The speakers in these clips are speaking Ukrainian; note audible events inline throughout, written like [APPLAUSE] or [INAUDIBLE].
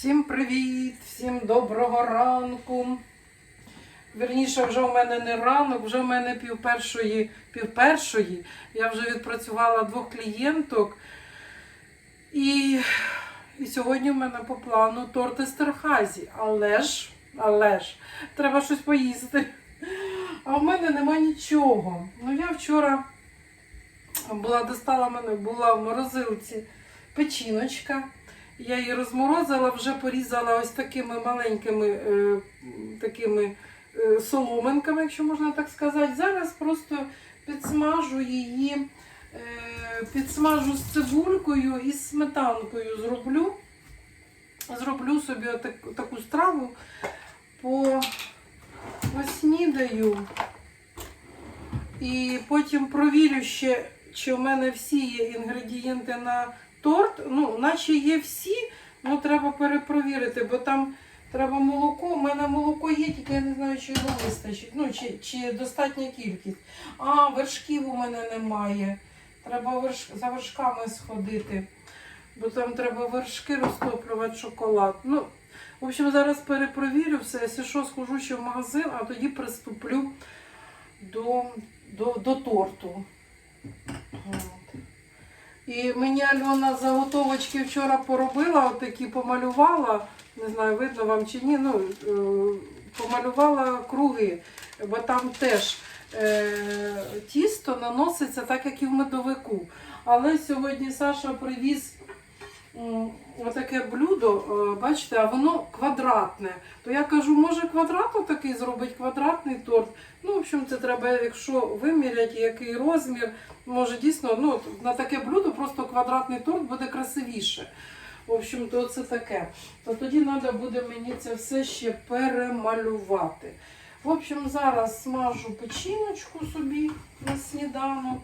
Всім привіт, всім доброго ранку. Вірніше, вже у мене не ранок, вже у мене пів першої, пів першої. Я вже відпрацювала двох клієнток. І, і сьогодні в мене по плану торт Естерхазі. Але ж, але ж, треба щось поїсти. А в мене нема нічого. Ну я вчора була достала мене була в морозилці печіночка. Я її розморозила, вже порізала ось такими маленькими е, такими е, соломинками, якщо можна так сказати. Зараз просто підсмажу її, е, підсмажу з цибулькою і з сметанкою зроблю. Зроблю собі отак, таку страву, по, поснідаю. І потім провірю ще, чи в мене всі є інгредієнти на торт. Ну, наче є всі, ну треба перепровірити, бо там треба молоко. У мене молоко є, тільки я не знаю, чи його вистачить. Ну, чи, чи достатня кількість. А, вершків у мене немає. Треба верш... за вершками сходити. Бо там треба вершки розтоплювати шоколад. Ну, в общем, зараз перепровірю все. Якщо що, схожу ще в магазин, а тоді приступлю до, до, до торту. І мені Альона заготовочки вчора поробила, отакі помалювала, не знаю, видно вам чи ні, ну, е, помалювала круги, бо там теж е, тісто наноситься так, як і в медовику. Але сьогодні Саша привіз отаке блюдо, е, бачите, а воно квадратне. То я кажу, може квадрат такий зробить квадратний торт. Ну, в общем, це треба, якщо виміряти, який розмір, може дійсно ну, на таке блюдо просто квадратний торт буде красивіше. В общем, то це таке. То тоді треба буде мені це все ще перемалювати. В общем, зараз смажу печіночку собі на сніданок.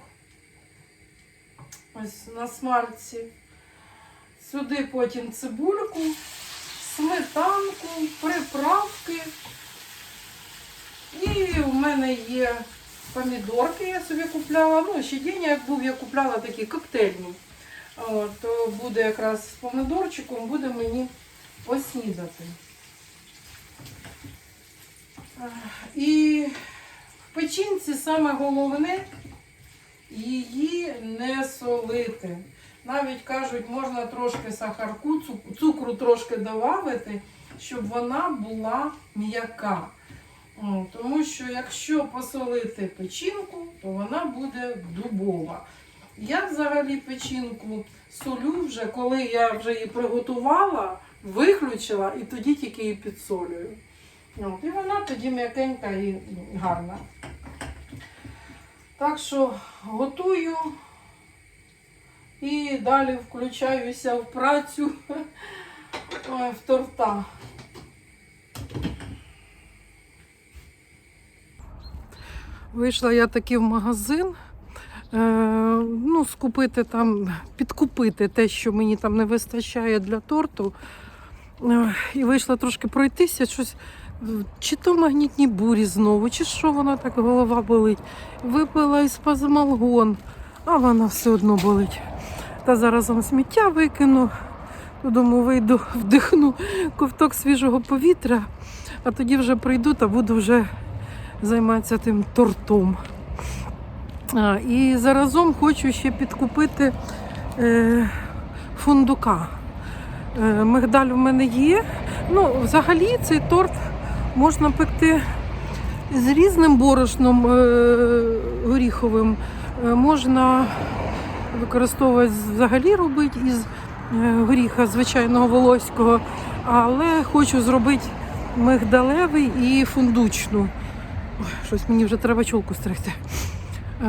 Ось на смальці. Сюди потім цибульку, сметанку, приправки. І в мене є помідорки, я собі купляла. Ну, ще день як був, я купляла такі коктейльні. То буде якраз з помидорчиком, буде мені поснідати. І в печінці саме головне її не солити. Навіть кажуть, можна трошки сахарку, цукру трошки додати, щоб вона була м'яка. Тому що якщо посолити печінку, то вона буде дубова. Я взагалі печінку солю вже, коли я вже її приготувала, виключила і тоді тільки її підсолюю. І вона тоді м'якенька і гарна. Так що готую і далі включаюся в працю в торта. Вийшла я таки в магазин. Е, ну, скупити там, підкупити те, що мені там не вистачає для торту. Е, і вийшла трошки пройтися, щось, чи то магнітні бурі знову, чи що вона так голова болить. Випила із пазмалгон, а вона все одно болить. Та зараз вам сміття викину. Додому вийду, [LAUGHS] вдихну ковток свіжого повітря, а тоді вже прийду та буду вже займатися тим тортом. А, і заразом хочу ще підкупити е, фундука. Е, мигдаль в мене є. Ну, взагалі цей торт можна пекти з різним борошном е, горіховим. Е, можна використовувати взагалі робити із е, горіха звичайного волоського, але хочу зробити мигдалевий і фундучну. Щось мені вже треба чолку стригти,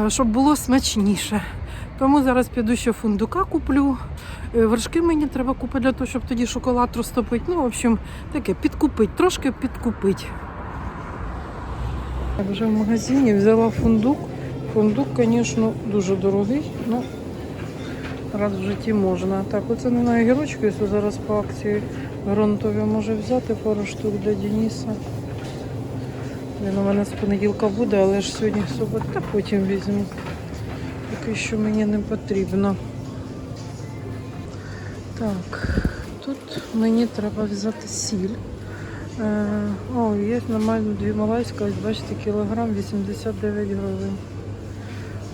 Е, щоб було смачніше. Тому зараз піду ще фундука куплю. Е, Вершки мені треба купити для того, щоб тоді шоколад розтопити. Ну, в общем, таке підкупить, трошки підкупить. Я вже в магазині взяла фундук. Фундук, звісно, дуже дорогий, ну раз в житті можна. Так, оце не на огірочки, якщо зараз по акції грунтові може взяти пару штук для Дениса. Він у мене з понеділка буде, але ж сьогодні субота, та потім візьму. Поки що мені не потрібно. Так, тут мені треба взяти сіль. Е, о, є нормально дві малайська, ось бачите, кілограм 89 гривень.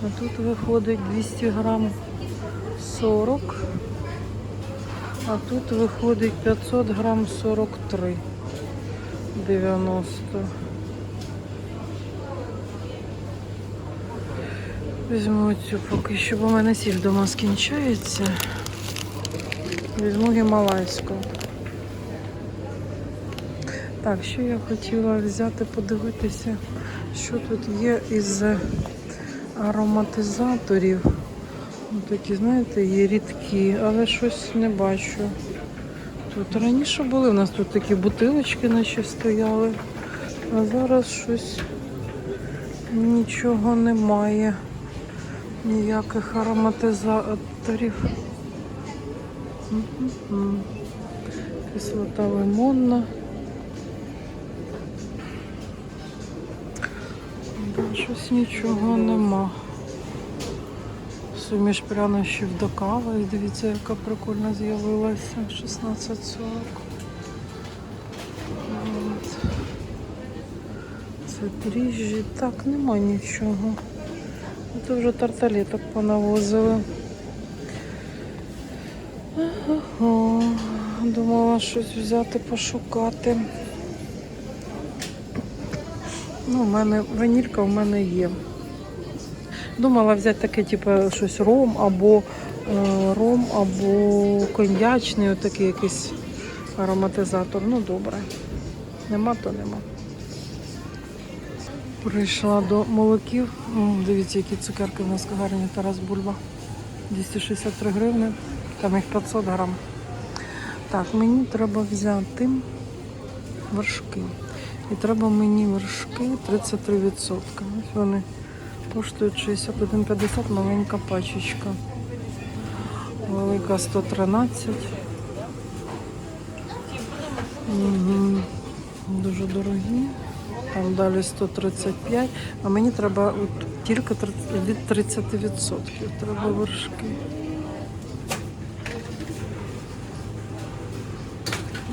А тут виходить 200 грам 40. А тут виходить 500 грам 43. 90. Візьму цю поки що, бо в мене сіль вдома скінчається. Візьму гімалайську. Так, що я хотіла взяти, подивитися, що тут є із ароматизаторів. Ну, Такі, знаєте, є рідкі, але щось не бачу. Тут раніше були, у нас тут такі бутилочки наче стояли, а зараз щось нічого немає. Ніяких ароматизаторів. Кислота лимонна. Щось нічого нема. Суміш прянощів до кави. І дивіться, яка прикольна з'явилася. 16.40. Це дріжджі. Так, нема нічого. Це вже тарталеток понавозили. Ага. Думала щось взяти, пошукати. Ну, у мене ванілька в мене є. Думала взяти таке, типу, щось ром або е, ром, або коньячний, отакий якийсь ароматизатор. Ну, добре. Нема, то нема. Прийшла до молоків. М, Дивіться, які цукерки в нас гарні Тарас Бульба. 263 гривни, там їх 500 грам. Так, мені треба взяти вершки. І треба мені вершки 33%. Ось вони коштують 61,50 маленька пачечка. Велика 113. Угу. Дуже дорогі. Там далі 135. А мені треба от тільки 30 від 30%. Треба вершки.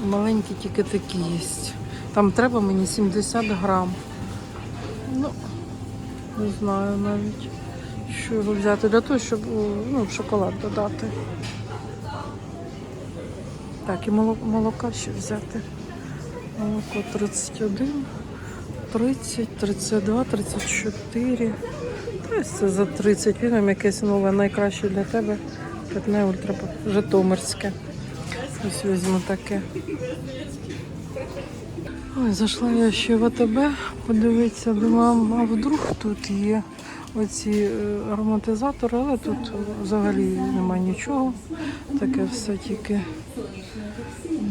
Маленькі тільки такі є. Там треба мені 70 грам. Ну, не знаю навіть, що його взяти для того, щоб ну, шоколад додати. Так, і моло- молока ще взяти. Молоко 31, 30, 32, 34. Ось це за 30 віном якесь нове, найкраще для тебе. Питне ультра Житомирське. Ось візьму таке. Ой, зайшла я ще в АТБ, подивитися, думаю, а вдруг тут є оці е, ароматизатори, але тут взагалі немає нічого. Таке все тільки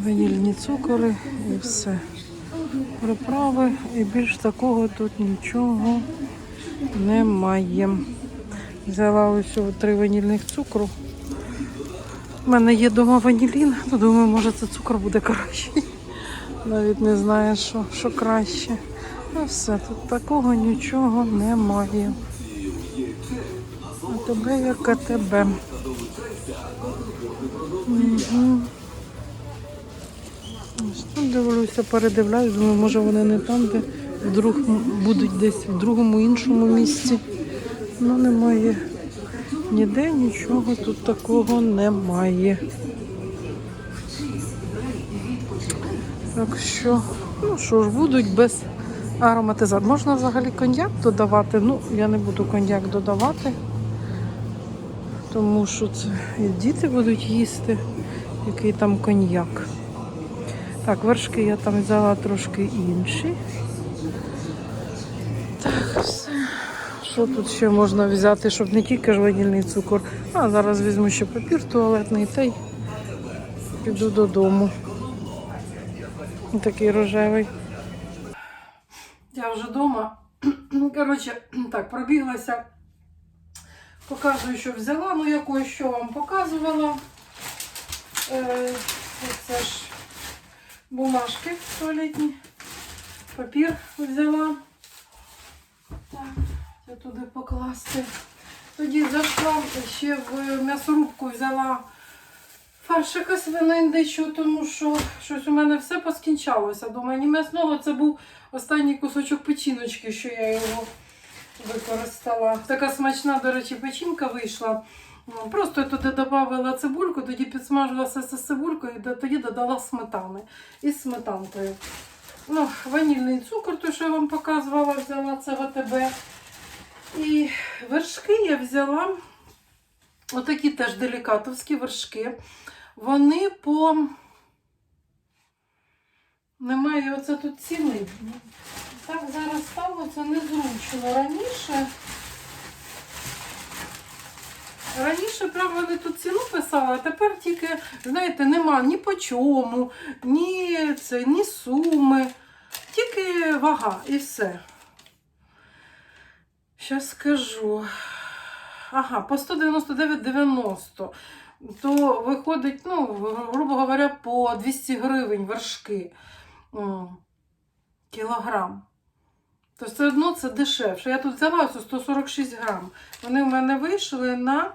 ванільні цукори і все. Приправи і більш такого тут нічого немає. Взяла ось три ванільних цукру. У мене є вдома ванілін, то думаю, може це цукор буде кращий. Навіть не знаю, що, що краще. Ну все, тут такого нічого немає. А тебе як а тебе. Угу. Дивлюся, передивляюсь, думаю, може вони не там, де вдруг будуть десь в другому іншому місці. Ну немає. Ніде нічого тут такого немає. Так що, ну що ж, будуть без ароматизаторів. Можна взагалі коньяк додавати. Ну, я не буду коньяк додавати, тому що це і діти будуть їсти, який там коньяк. Так, вершки я там взяла трошки інші. Так, все. Що тут ще можна взяти, щоб не тільки ж ванільний цукор. А зараз візьму ще папір туалетний та й піду додому. Такий рожевий. Я вже вдома. [CLEARS THROAT] Коротше, [CLEARS THROAT] так, пробіглася. Показую, що взяла. Ну, якось що вам показувала. Е, це ж бумажки туалетні. Папір взяла. Так, це туди покласти. Тоді зайшла ще в м'ясорубку, взяла фаршика свиноіндичу, тому що щось у мене все поскінчалося. Думаю, ні м'ясного це був останній кусочок печіночки, що я його використала. Така смачна, до речі, печінка вийшла. Ну, Просто я туди додавала цибульку, тоді підсмажила все з цибулькою, і тоді додала сметани із сметанкою. Ну, ванільний цукор, той, що я вам показувала, взяла це ВТБ. І вершки я взяла. Отакі теж делікатовські вершки. Вони по. Немає оце тут ціни. Так зараз стало це незручно. Раніше. Раніше прям вони тут ціну писали, а тепер тільки, знаєте, нема ні по чому, ні, це, ні суми, тільки вага і все. Щас скажу. Ага, по 199,90. То виходить, ну, грубо говоря, по 200 гривень вершки. Кілограм. То все одно це дешевше. Я тут взяла ось 146 грам. Вони в мене вийшли на.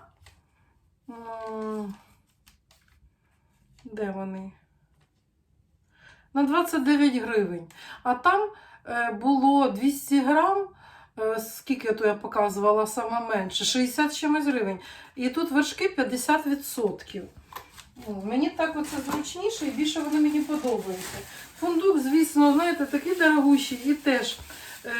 Де вони? На 29 гривень. А там е, було 200 грам. Е, Скільки то я показувала саме менше? 60 чимось гривень. І тут вершки 50%. Ну, Мені так оце зручніше і більше вони мені подобаються. Фундук, звісно, знаєте, такий дорогущий і теж е,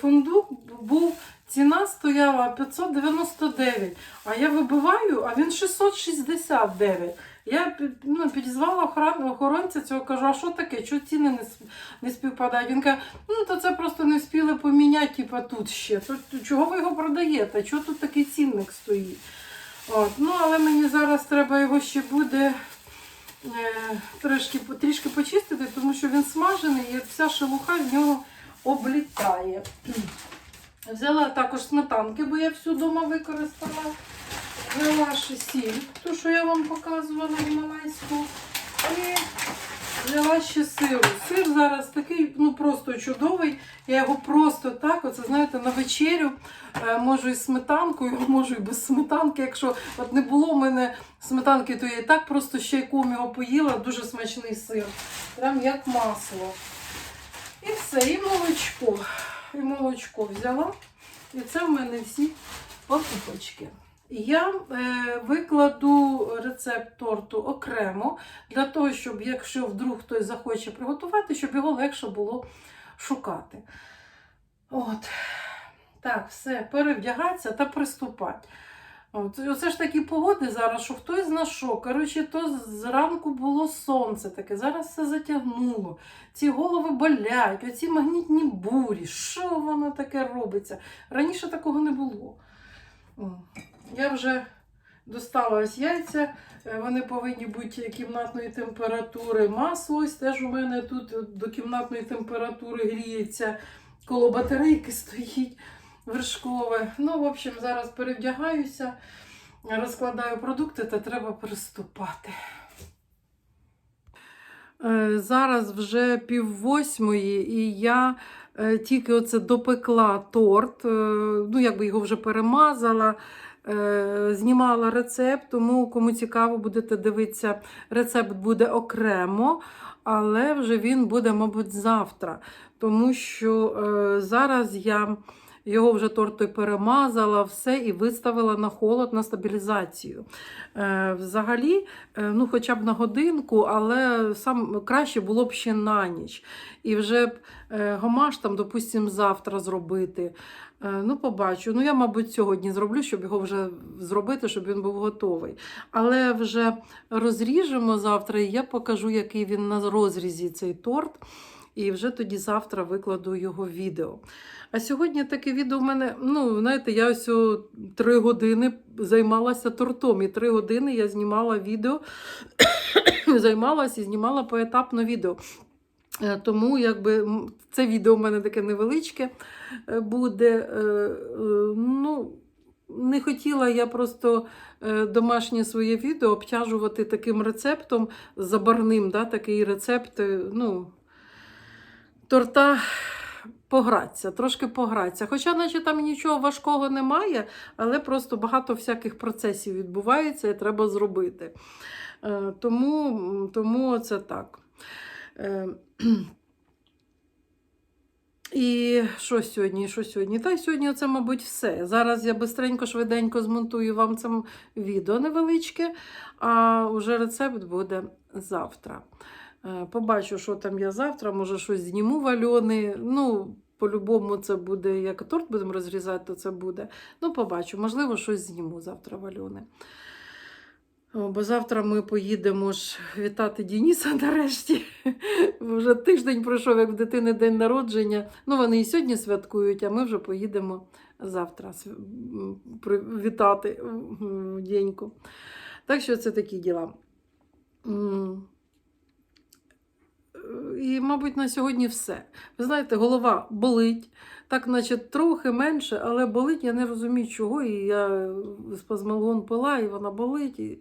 фундук був, ціна стояла 599, а я вибиваю, а він 669. Я ну, підізвала охорон- охоронця цього, кажу, а що таке? Чого ціни не, не співпадають? Він каже, ну то це просто не встигли поміняти, типа тут ще. То, то чого ви його продаєте? Чого тут такий цінник стоїть? От. Ну, але мені зараз треба його ще буде е, трішки, трішки почистити, тому що він смажений і вся шелуха в нього облітає. [CLEARS THROAT] Взяла також сметанки, бо я всю дома використала. Взяла сіль, ту, що я вам показувала гімалайську. І взяла ще сиру. Сир зараз такий, ну просто чудовий. Я його просто так, оце знаєте, на вечерю е, можу із сметанкою, [LAUGHS] можу і без сметанки. Якщо от не було в мене сметанки, то я і так просто ще чайком його поїла. Дуже смачний сир. Прям як масло. І все, і молочко. І молочко взяла. І це в мене всі покупочки. Я е, викладу рецепт торту окремо, для того, щоб якщо вдруг хтось захоче приготувати, щоб його легше було шукати. От. Так, все, перевдягатися та приступати. От, оце ж такі погоди зараз, що хтось зна що. Коротше, то зранку було сонце таке, зараз все затягнуло. Ці голови болять, оці магнітні бурі. Що воно таке робиться? Раніше такого не було. Я вже достала ось яйця, е, вони повинні бути кімнатної температури. Масло ось теж у мене тут до кімнатної температури гріється, коло батарейки [LAUGHS] стоїть вершкове. Ну, в общем, зараз перевдягаюся, розкладаю продукти та треба приступати. Е, Зараз вже пів восьмої, і я е, тільки оце допекла торт. е, Ну, якби його вже перемазала, е, знімала рецепт, тому кому цікаво, будете дивитися, рецепт буде окремо, але вже він буде, мабуть, завтра. Тому що е, зараз я його вже тортою перемазала, все і виставила на холод на стабілізацію. Е, Взагалі, е, ну хоча б на годинку, але сам краще було б ще на ніч. І вже б е, гамаш там, допустимо, завтра зробити. Е, Ну, побачу. Ну, я, мабуть, сьогодні зроблю, щоб його вже зробити, щоб він був готовий. Але вже розріжемо завтра, і я покажу, який він на розрізі цей торт. І вже тоді завтра викладу його відео. А сьогодні таке відео в мене, ну, знаєте, я ось три години займалася тортом. І три години я знімала відео, [COUGHS] займалася і знімала поетапно відео. Е, Тому якби це відео в мене таке невеличке е, буде. Е, Ну, не хотіла я просто домашнє своє відео обтяжувати таким рецептом забарним, да, такий рецепт. ну, торта погратися, трошки погратися. Хоча, наче там нічого важкого немає, але просто багато всяких процесів відбувається і треба зробити. Е, Тому, тому це так. Е, І що сьогодні? Що сьогодні? Та сьогодні це, мабуть, все. Зараз я бистренько, швиденько змонтую вам це відео невеличке, а вже рецепт буде завтра. Е, Побачу, що там я завтра, може щось зніму в Альони. Ну, по-любому, це буде, як торт будемо розрізати, то це буде. Ну, побачу, можливо, щось зніму завтра в Альони. Бо завтра ми поїдемо ж вітати Дініса [LAUGHS] нарешті. Вже тиждень пройшов, як в дитини день народження. Ну, вони і сьогодні святкують, а ми вже поїдемо завтра вітати м, Деньку. Так що це такі діла. І, мабуть, на сьогодні все. Ви знаєте, голова болить, так, наче трохи менше, але болить, я не розумію, чого. І я спазмалгон пила, і вона болить. І...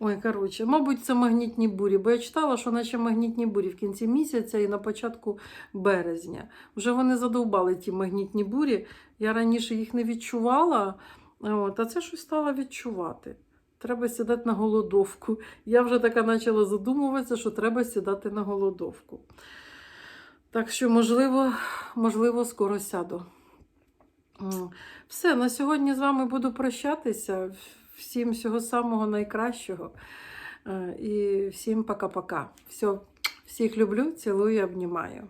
Ой, коротше, мабуть, це магнітні бурі, бо я читала, що наче магнітні бурі в кінці місяця і на початку березня. Вже вони задовбали ті магнітні бурі. Я раніше їх не відчувала, от, а це щось стала відчувати. Треба сідати на голодовку. Я вже така почала задумуватися, що треба сідати на голодовку. Так що, можливо, можливо, скоро сяду. Все, на сьогодні з вами буду прощатися. Всім всього самого найкращого. Е, І всім пока-пока. Все, всіх люблю, цілую, обнімаю.